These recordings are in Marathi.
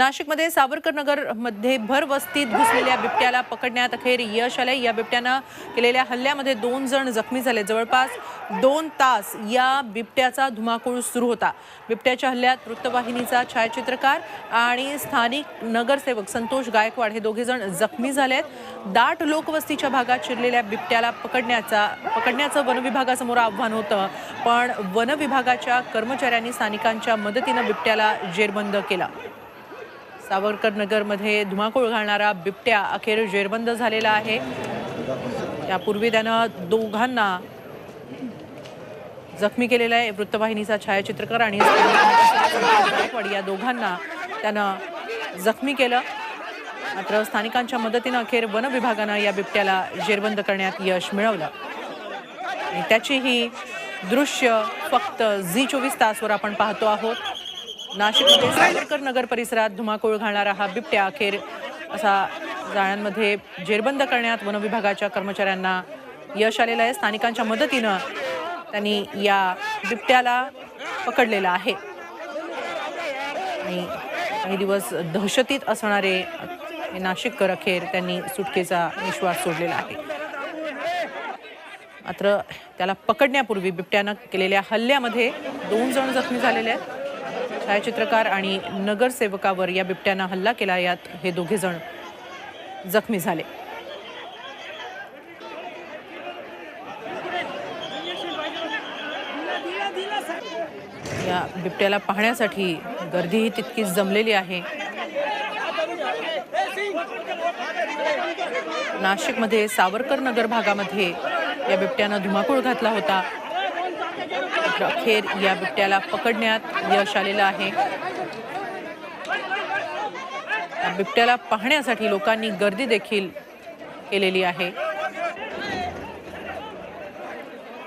नाशिकमध्ये सावरकर नगरमध्ये भर वस्तीत घुसलेल्या बिबट्याला पकडण्यात अखेर यश आले या बिबट्यानं केलेल्या हल्ल्यामध्ये दोन जण जखमी झाले. जवळपास दोन तास या बिबट्याचा धुमाकूळ सुरू होता. बिबट्याच्या हल्ल्यात वृत्तवाहिनीचा छायाचित्रकार आणि स्थानिक नगरसेवक संतोष गायकवाड हे दोघे जण जखमी आहेत दाट लोकवस्तीच्या भागात शिरलेल्या बिबट्याला पकडण्याचा पकडण्याचं वनविभागासमोर आव्हान होतं. पण वनविभागाच्या कर्मचाऱ्यांनी स्थानिकांच्या मदतीनं बिबट्याला जेरबंद केला. सावरकर नगरमध्ये धुमाकूळ घालणारा बिबट्या अखेर जेरबंद झालेला आहे. त्यापूर्वी त्यानं दोघांना जखमी केलेला आहे. वृत्तवाहिनीचा छायाचित्रकार आणि या दोघांना त्यानं जखमी केलं. मात्र स्थानिकांच्या मदतीनं अखेर वन विभागानं या बिबट्याला जेरबंद करण्यात यश मिळवलं. आणि त्याची ही दृश्य फक्त झी चोवीस तासवर आपण पाहतो आहोत. नाशिकमध्ये सावरकर नगर परिसरात धुमाकूळ घालणारा हा बिबट्या अखेर असा जाळ्यांमध्ये जेरबंद करण्यात वनविभागाच्या कर्मचाऱ्यांना यश आलेलं आहे. स्थानिकांच्या मदतीनं त्यांनी या बिबट्याला पकडलेला आहे. आणि काही दिवस दहशतीत असणारे हे नाशिककर अखेर त्यांनी सुटकेचा निश्वास सोडलेला आहे. मात्र त्याला पकडण्यापूर्वी बिबट्यानं केलेल्या हल्ल्यामध्ये दोन जण जखमी झालेले आहेत. छायाचित्रकार आणि नगरसेवकावर या बिबट्यानं हल्ला केला. यात हे दोघे जण जखमी झाले. या बिबट्याला पाहण्यासाठी गर्दीही तितकीच जमलेली आहे. नाशिकमध्ये सावरकर नगर भागामध्ये या बिबट्यानं धुमाकूळ घातला होता. अखेर या बिबट्याला पकडण्यात यश आलेलं आहे. बिबट्याला पाहण्यासाठी लोकांनी गर्दी देखील केलेली आहे.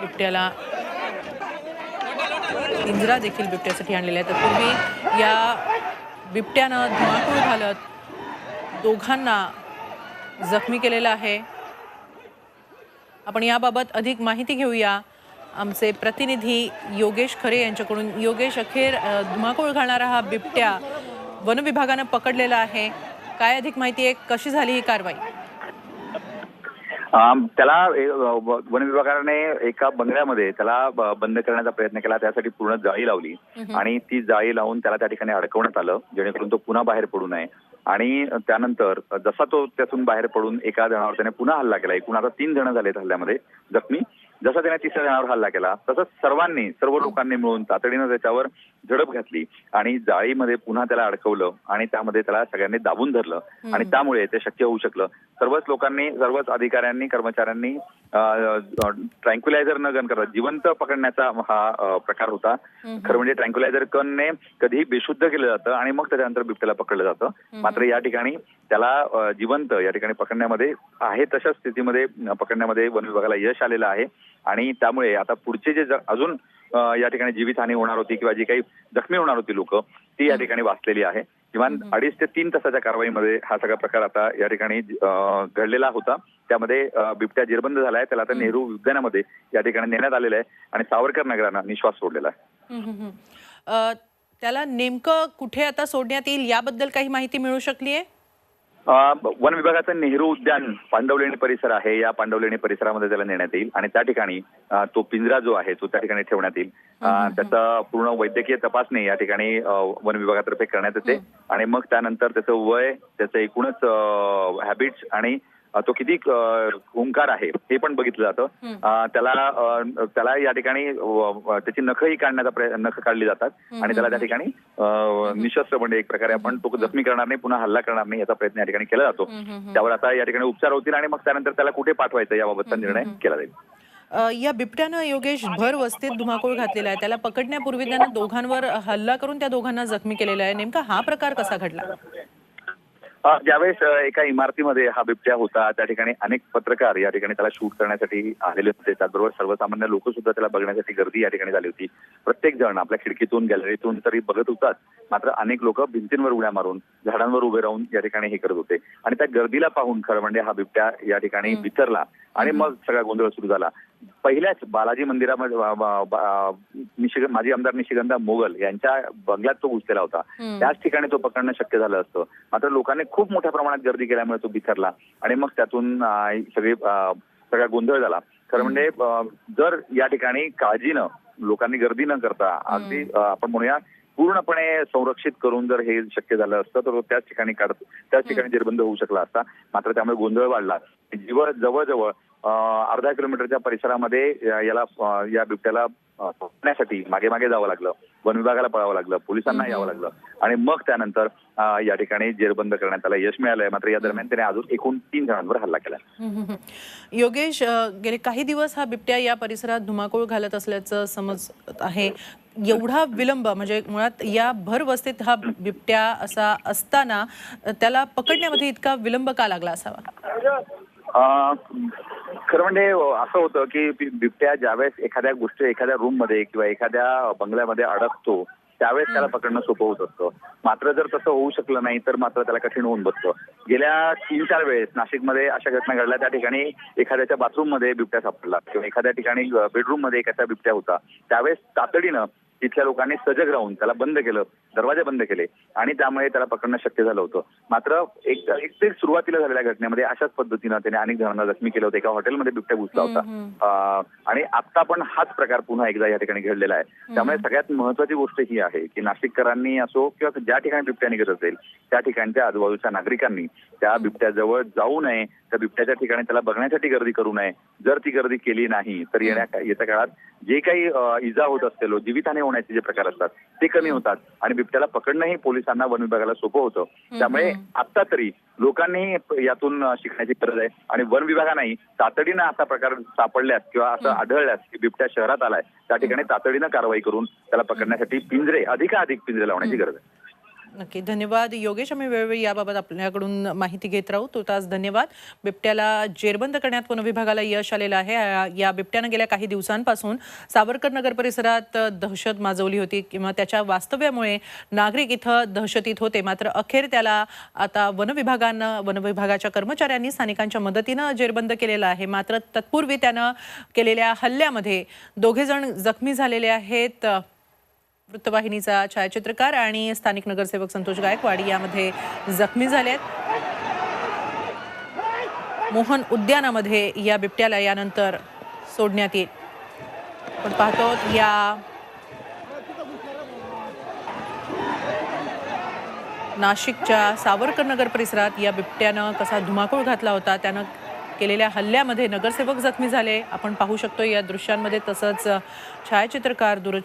बिबट्याला पिंजरा देखील बिबट्यासाठी आणलेला आहे तत्पूर्वी या बिबट्यानं धुमाकूळ घालत दोघांना जखमी केलेलं आहे. आपण याबाबत अधिक माहिती घेऊया. आमचे प्रतिनिधी योगेश खरे यांच्याकडून. योगेश अखेर धुमाकूळ घालणारा हा बिबट्या वन विभागानं पकडलेला आहे. काय अधिक माहिती आहे? कशी झाली ही कारवाई? त्याला वन विभागाने एका बंगल्यामध्ये त्याला बंद करण्याचा प्रयत्न केला. त्यासाठी पूर्ण जाळी लावली. आणि ती जाळी लावून त्याला त्या ठिकाणी अडकवण्यात आलं. जेणेकरून तो पुन्हा बाहेर पडू नये. आणि त्यानंतर जसा तो त्यातून बाहेर पडून एका जणावर त्याने पुन्हा हल्ला केला. एकूण आता तीन जण झालेत हल्ल्यामध्ये. जखमी जसा त्याने तिसऱ्या जणावर हल्ला केला तसंच सर्वांनी सर्व लोकांनी मिळून तातडीनं त्याच्यावर झडप घातली आणि जाळीमध्ये पुन्हा त्याला अडकवलं आणि त्यामध्ये त्याला सगळ्यांनी दाबून धरलं. आणि त्यामुळे ते शक्य होऊ शकलं. सर्वच लोकांनी सर्वच अधिकाऱ्यांनी कर्मचाऱ्यांनी ट्रँक्युलायझर न गन करत जिवंत पकडण्याचा हा प्रकार होता. खरं म्हणजे ट्रँक्युलायझर गनने कधीही बेशुद्ध केलं जातं आणि मग त्याच्यानंतर बिबट्याला पकडलं जातं. मात्र या ठिकाणी त्याला जिवंत या ठिकाणी पकडण्यामध्ये आहे तशा स्थितीमध्ये पकडण्यामध्ये वन विभागाला यश आलेलं आहे. आणि त्यामुळे आता पुढचे जे अजून या ठिकाणी जीवितहानी होणार होती किंवा जी काही जखमी होणार होती लोक ती या ठिकाणी वाचलेली आहे. किमान अडीच ते तीन तासाच्या कारवाईमध्ये हा सगळा प्रकार आता या ठिकाणी घडलेला होता. त्यामध्ये बिबट्या जेरबंद झाला आहे त्याला आता नेहरू उद्यानामध्ये या ठिकाणी नेण्यात आलेलं आहे आणि सावरकर नगरानं निश्वास सोडलेला आहे. त्याला नेमकं कुठे आता सोडण्यात येईल याबद्दल काही माहिती मिळू शकली आहे वन विभागाचं नेहरू उद्यान पांडवलेणी परिसर आहे. या पांडवलेणी परिसरामध्ये त्याला नेण्यात येईल. आणि त्या ठिकाणी तो पिंजरा जो आहे तो त्या ठिकाणी ठेवण्यात येईल. त्याचा पूर्ण वैद्यकीय तपासणी या ठिकाणी वन विभागातर्फे करण्यात येते. आणि मग त्यानंतर त्याचं वय त्याचं एकूणच हॅबिट्स आणि तो किती हुंकार आहे हे पण बघितलं जातं. त्याला त्याला या ठिकाणी त्याची नखही काढण्याचा प्रयत्न नख काढली जातात. आणि त्याला त्या ठिकाणी निशस्त्र म्हणजे एक प्रकारे आपण तो जखमी करणार नाही पुन्हा हल्ला करणार नाही याचा प्रयत्न या ठिकाणी केला जातो. त्यावर आता या ठिकाणी उपचार होतील आणि मग त्यानंतर त्याला कुठे पाठवायचं याबाबतचा निर्णय केला जाईल. या बिबट्यानं योगेश भर वस्तीत धुमाकूळ घातलेला आहे. त्याला पकडण्यापूर्वी त्यानं दोघांवर हल्ला करून त्या दोघांना जखमी केलेला आहे. नेमका हा प्रकार कसा घडला? ज्यावेळेस एका इमारतीमध्ये हा बिबट्या होता त्या ठिकाणी अनेक पत्रकार या ठिकाणी त्याला शूट करण्यासाठी आलेले होते. त्याचबरोबर सर्वसामान्य लोक सुद्धा त्याला बघण्यासाठी गर्दी या ठिकाणी झाली होती. प्रत्येक जण आपल्या खिडकीतून गॅलरीतून तरी बघत होताच. मात्र अनेक लोक भिंतींवर उड्या मारून झाडांवर उभे राहून या ठिकाणी हे करत होते. आणि त्या गर्दीला पाहून खरं म्हणजे हा बिबट्या या ठिकाणी विसरला आणि मग सगळा गोंधळ सुरू झाला. पहिल्याच बालाजी मंदिरामध्ये निशिग माजी आमदार निशिगंधा मोगल यांच्या बंगल्यात तो घुसलेला होता. त्याच ठिकाणी तो पकडणं शक्य झालं असतं. मात्र लोकांनी खूप मोठ्या प्रमाणात गर्दी केल्यामुळे तो बिथरला आणि मग त्यातून सगळी सगळा गोंधळ झाला. खरं म्हणजे जर या ठिकाणी काळजीनं लोकांनी गर्दी न करता अगदी आपण म्हणूया पूर्णपणे संरक्षित करून जर हे शक्य झालं असतं तर तो त्याच ठिकाणी काढत त्याच ठिकाणी जेरबंद होऊ शकला असता. मात्र त्यामुळे गोंधळ वाढला. जीव जवळजवळ अर्धा किलोमीटरच्या परिसरामध्ये याला या बिबट्याला पकडण्यासाठी मागे मागे जावं लागलं. वन विभागाला पळावं लागलं. पोलिसांना यावं लागलं. आणि मग त्यानंतर या ठिकाणी जेरबंद करण्यात आलं यश मिळालंय. मात्र या दरम्यान त्याने अजून एकूण तीन जणांवर हल्ला केला. योगेश गेले काही दिवस हा बिबट्या या परिसरात धुमाकूळ घालत असल्याचं समजत आहे. एवढा विलंब म्हणजे मुळात या भरवस्तीत हा बिबट्या असा असताना त्याला पकडण्यामध्ये इतका विलंब का लागला असावा? खरं म्हणजे असं होतं की बिबट्या ज्यावेळेस एखाद्या गोष्टी एखाद्या रूममध्ये किंवा एखाद्या बंगल्यामध्ये अडकतो त्यावेळेस त्याला पकडणं सोपं होत असतं. मात्र जर तसं होऊ शकलं नाही तर मात्र त्याला कठीण होऊन बसतं. गेल्या तीन चार वेळेस नाशिकमध्ये अशा घटना घडल्या. त्या ठिकाणी एखाद्याच्या बाथरूममध्ये बिबट्या सापडला किंवा एखाद्या ठिकाणी बेडरूममध्ये एखादा बिबट्या होता. त्यावेळेस तातडीनं तिथल्या लोकांनी सजग राहून त्याला बंद केलं दरवाजे बंद केले आणि त्यामुळे त्याला पकडणं शक्य झालं होतं. मात्र एक एक ते सुरुवातीला झालेल्या घटनेमध्ये अशाच पद्धतीनं त्याने अनेक जणांना जखमी केलं होतं. एका हॉटेलमध्ये बिबट्या घुसला होता. आणि आता पण हाच प्रकार पुन्हा एकदा या ठिकाणी घडलेला आहे. त्यामुळे सगळ्यात महत्वाची गोष्ट ही आहे की नाशिककरांनी असो किंवा ज्या ठिकाणी बिबट्या निघत असेल त्या ठिकाणच्या आजूबाजूच्या नागरिकांनी त्या बिबट्याजवळ जाऊ नये. त्या बिबट्याच्या ठिकाणी त्याला बघण्यासाठी गर्दी करू नये. जर ती गर्दी केली नाही तर येण्या येत्या काळात जे काही इजा होत असतील जीवितहानी होण्याचे जे प्रकार असतात ते कमी होतात. आणि बिबट्याला पकडणंही पोलिसांना वन विभागाला सोपं होतं. त्यामुळे आता तरी लोकांनी यातून शिकण्याची गरज आहे. आणि वन विभागानेही तातडीनं असा प्रकार सापडल्यास किंवा असं आढळल्यास की बिबट्या शहरात आलाय त्या ठिकाणी तातडीनं कारवाई करून त्याला पकडण्यासाठी पिंजरे अधिकाधिक पिंजरे लावण्याची गरज आहे. नक्की. धन्यवाद. योगेश आम्ही वेळोवेळी याबाबत आपल्याकडून माहिती घेत राहू. तो तास धन्यवाद. बिबट्याला जेरबंद करण्यात वन विभागाला यश आलेलं आहे. या- बिबट्यानं गेल्या काही दिवसांपासून सावरकर नगर परिसरात दहशत माजवली होती किंवा त्याच्या वास्तव्यामुळे नागरिक इथं दहशतीत होते. मात्र अखेर त्याला आता वन विभागानं वन विभागाच्या कर्मचाऱ्यांनी स्थानिकांच्या मदतीनं जेरबंद केलेलं आहे. मात्र तत्पूर्वी त्यानं केलेल्या हल्ल्यामध्ये दोघे जण जखमी झालेले आहेत. वृत्तवाहिनीचा छायाचित्रकार आणि स्थानिक नगरसेवक संतोष गायकवाड यामध्ये जखमी झालेत मोहन उद्यानामध्ये या बिबट्याला यानंतर सोडण्यात येईल. आपण पाहतो या नाशिकच्या सावरकर नगर परिसरात या बिबट्यानं कसा धुमाकूळ घातला होता त्यानं केलेल्या हल्ल्यामध्ये नगरसेवक जखमी झाले. आपण पाहू शकतो या दृश्यांमध्ये तसंच छायाचित्रकार दूर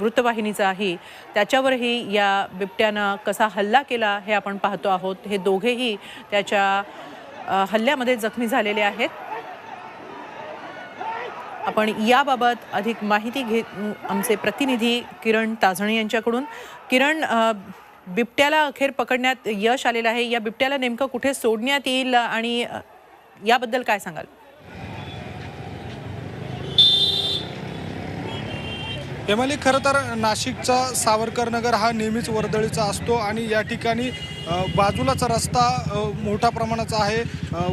वृत्तवाहिनीचाही त्याच्यावरही या बिबट्यानं कसा हल्ला केला हे आपण पाहतो आहोत. हे दोघेही त्याच्या हल्ल्यामध्ये जखमी झालेले आहेत. आपण याबाबत अधिक माहिती घेत आमचे प्रतिनिधी किरण ताजणे यांच्याकडून. किरण बिबट्याला अखेर पकडण्यात यश आलेलं आहे. या बिबट्याला नेमकं कुठे सोडण्यात येईल आणि याबद्दल काय सांगाल? हेमाली खरं तर नाशिकचा सावरकर नगर हा नेहमीच वर्दळीचा असतो आणि या ठिकाणी बाजूलाचा रस्ता मोठ्या प्रमाणाचा आहे.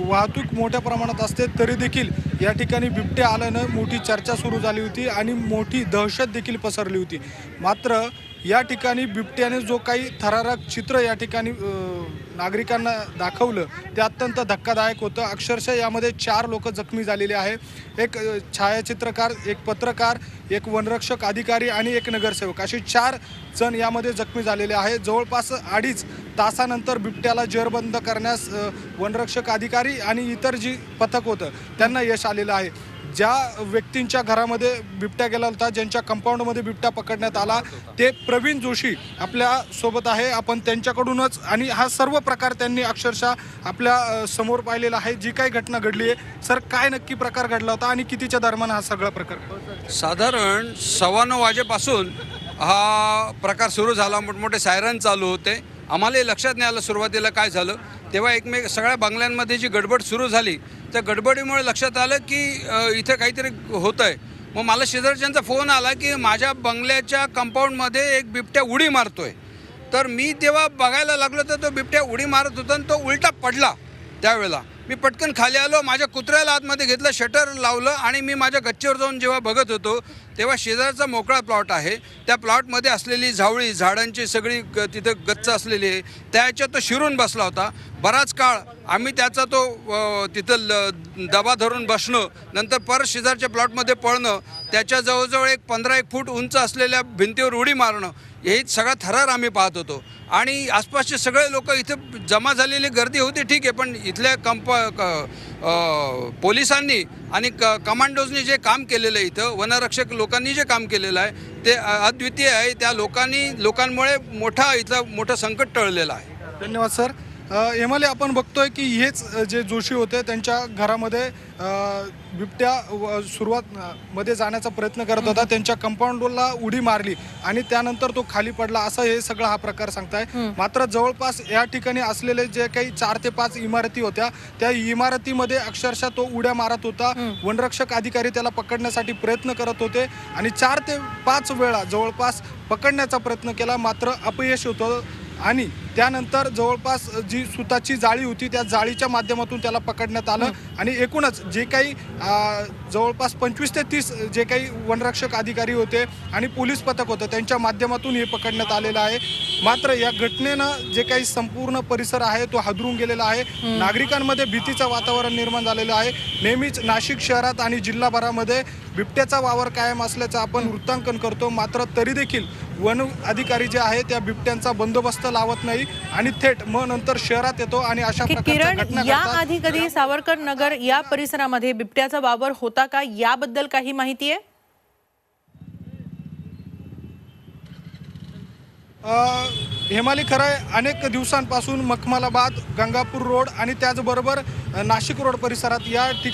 वाहतूक मोठ्या प्रमाणात असते तरी देखील या ठिकाणी बिबट्या आल्यानं मोठी चर्चा सुरू झाली होती आणि मोठी दहशत देखील पसरली होती. मात्र या ठिकाणी बिबट्याने जो काही थरारक चित्र या ठिकाणी नागरिकांना दाखवलं ते अत्यंत धक्कादायक होतं. अक्षरशः यामध्ये चार लोक जखमी झालेले आहे एक छायाचित्रकार एक पत्रकार एक वनरक्षक अधिकारी आणि एक नगरसेवक. असे चार जण यामध्ये जखमी झालेले आहे जवळपास अडीच तासानंतर बिबट्याला जेरबंद करण्यास वनरक्षक अधिकारी आणि इतर जी पथक होतं त्यांना यश आलेलं आहे. ज्या व्यक्तींच्या घरामध्ये बिबट्या गेला होता ज्यांच्या कंपाऊंडमध्ये बिबट्या पकडण्यात आला ते प्रवीण जोशी आपल्यासोबत आहे. आपण त्यांच्याकडूनच आणि हा सर्व प्रकार त्यांनी अक्षरशः आपल्यासमोर पाहिलेला आहे. जी काही घटना घडली आहे सर काय नक्की प्रकार घडला होता आणि कितीच्या दरम्यान हा सगळा प्रकार? साधारण सव्वा नऊ वाजेपासून हा प्रकार सुरू झाला. मोठमोठे सायरन चालू होते. आम्हालाही लक्षात नाही आलं सुरुवातीला काय झालं? तेव्हा एकमेक सगळ्या बंगल्यांमध्ये जी गडबड सुरू झाली त्या गडबडीमुळे लक्षात आलं की इथं इथे काहीतरी होतं आहे मग मला शेजारच्यांचा फोन आला की माझ्या बंगल्याच्या कंपाऊंडमध्ये एक बिबट्या उडी मारतोय. तर मी तेव्हा बघायला लागलो तर तो बिबट्या उडी मारत होता आणि तो उलटा पडला त्यावेळेला. मी पटकन खाली आलो माझ्या कुत्र्याला आतमध्ये घेतलं शटर लावलं आणि मी माझ्या गच्चीवर जाऊन जेव्हा बघत होतो तेव्हा शेजारचा मोकळा प्लॉट आहे. त्या प्लॉटमध्ये असलेली झावळी झाडांची सगळी ग तिथं गच्च असलेली आहे. त्याच्यात तो शिरून बसला होता. बराच काळ आम्ही त्याचा तो तिथं ल दबा धरून बसणं नंतर परत शेजारच्या प्लॉटमध्ये पळणं त्याच्या जवळजवळ एक पंधरा एक फूट उंच असलेल्या भिंतीवर उडी मारणं हे सगळा थरार आम्ही पाहत होतो. आणि आसपासचे सगळे लोक इथं जमा झालेली गर्दी होती ठीक आहे पण इथल्या कंप क- पोलिसांनी आणि क कमांडोजनी जे काम केलेलं आहे इथं वनरक्षक लोकांनी जे काम केलेलं आहे ते अद्वितीय आहे. त्या लोकांनी लोकांमुळे मोठा इथलं मोठं संकट टळलेलं आहे. धन्यवाद सर. एमएलए आपण बघतोय की हेच जे जोशी होते त्यांच्या घरामध्ये बिबट्या सुरुवात मध्ये जाण्याचा प्रयत्न करत होता. त्यांच्या कंपाऊंडला उडी मारली आणि त्यानंतर तो खाली पडला. असं हे सगळं हा प्रकार सांगताय. मात्र जवळपास या ठिकाणी असलेले जे काही चार ते पाच इमारती होत्या त्या इमारतीमध्ये अक्षरशः तो उड्या मारत होता. वनरक्षक अधिकारी त्याला पकडण्यासाठी प्रयत्न करत होते आणि चार ते पाच वेळा जवळपास पकडण्याचा प्रयत्न केला. मात्र अपयश होतं आणि त्यानंतर जवळपास जी सुताची जाळी होती त्या जाळीच्या माध्यमातून त्याला पकडण्यात आलं. आणि एकूणच जे काही जवळपास पंचवीस ते तीस जे काही वनरक्षक अधिकारी होते आणि पोलीस पथक होतं त्यांच्या माध्यमातून हे पकडण्यात आलेलं आहे. मात्र या घटनेनं जे काही संपूर्ण परिसर आहे तो हादरून गेलेला आहे. नागरिकांमध्ये भीतीचं वातावरण निर्माण झालेलं आहे. नेहमीच नाशिक शहरात आणि जिल्हाभरामध्ये बिबट्याचा वावर कायम असल्याचं आपण वृत्तांकन करतो. मात्र तरी देखील वन अधिकारी जे आहे त्या बिबट्यांचा बंदोबस्त लावत नाही आणि थेट मग नंतर शहरात येतो आणि अशा किरण घटना या घडतात. आधी कधी सावरकर नगर या परिसरामध्ये बिबट्याचा वावर होता का? याबद्दल काही माहिती आहे? हेमाली खराय अनेक दिवसांपासून मखमालाबाद गंगापूर रोड आणि त्याचबरोबर नाशिक रोड परिसरात या ठिकाणी